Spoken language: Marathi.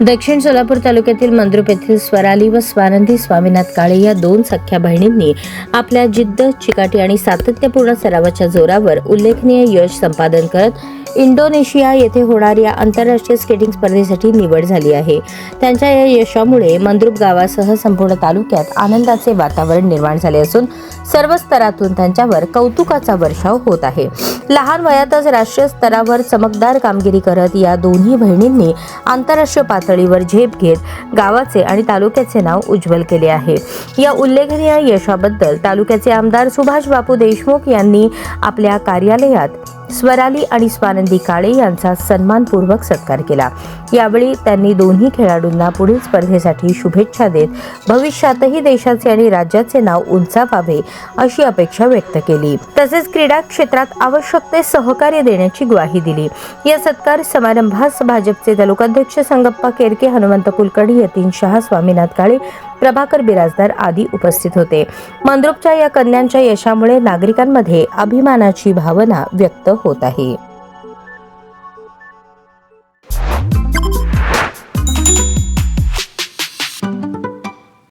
दक्षिण सोलापूर तालुक्यातील मंद्रुप येथील स्वराली व स्वानंदी स्वामीनाथ काळे या दोन सख्या बहिणींनी आपल्या जिद्द चिकाटी आणि सातत्यपूर्ण सरावाच्या जोरावर उल्लेखनीय यश संपादन करत इंडोनेशिया येथे होणाऱ्या आंतरराष्ट्रीय स्केटिंग स्पर्धेसाठी निवड झाली आहे. त्यांच्या या यशामुळे मंद्रुप गावासह संपूर्ण तालुक्यात आनंदाचे वातावरण निर्माण झाले असून सर्व स्तरातून त्यांच्यावर कौतुकाचा वर्षाव होत आहे. लहान वयातच राष्ट्रीय स्तरावर चमकदार कामगिरी करत या दोन्ही बहिणींनी आंतरराष्ट्रीय पातळीवर झेप घेत गावाचे आणि तालुक्याचे नाव उज्ज्वल केले आहे. या उल्लेखनीय यशाबद्दल तालुक्याचे आमदार सुभाष बापू देशमुख यांनी आपल्या कार्यालयात स्वराली आणि स्वानंदी काळे यांचा सन्मानपूर्वक सत्कार केला. यावेळी त्यांनी दोन्ही खेळाडूंना पुढील स्पर्धेसाठी शुभेच्छा देत भविष्यातही देशाचे आणि राज्याचे नाव उंचावावे अशी अपेक्षा व्यक्त केली. तसेच क्रीडा क्षेत्रात आवश्यक ते सहकार्य देण्याची ग्वाही दिली. या सत्कार समारंभास भाजपचे तालुकाध्यक्ष संगप्पा केरके हनुमंत कुलकर्णी यतीन शहा स्वामीनाथ काळे प्रभाकर बिराजदार आदी उपस्थित होते. मंद्रुपच्या या कन्यांच्या यशामुळे नागरिकांमध्ये अभिमानाची भावना व्यक्त होत आहे.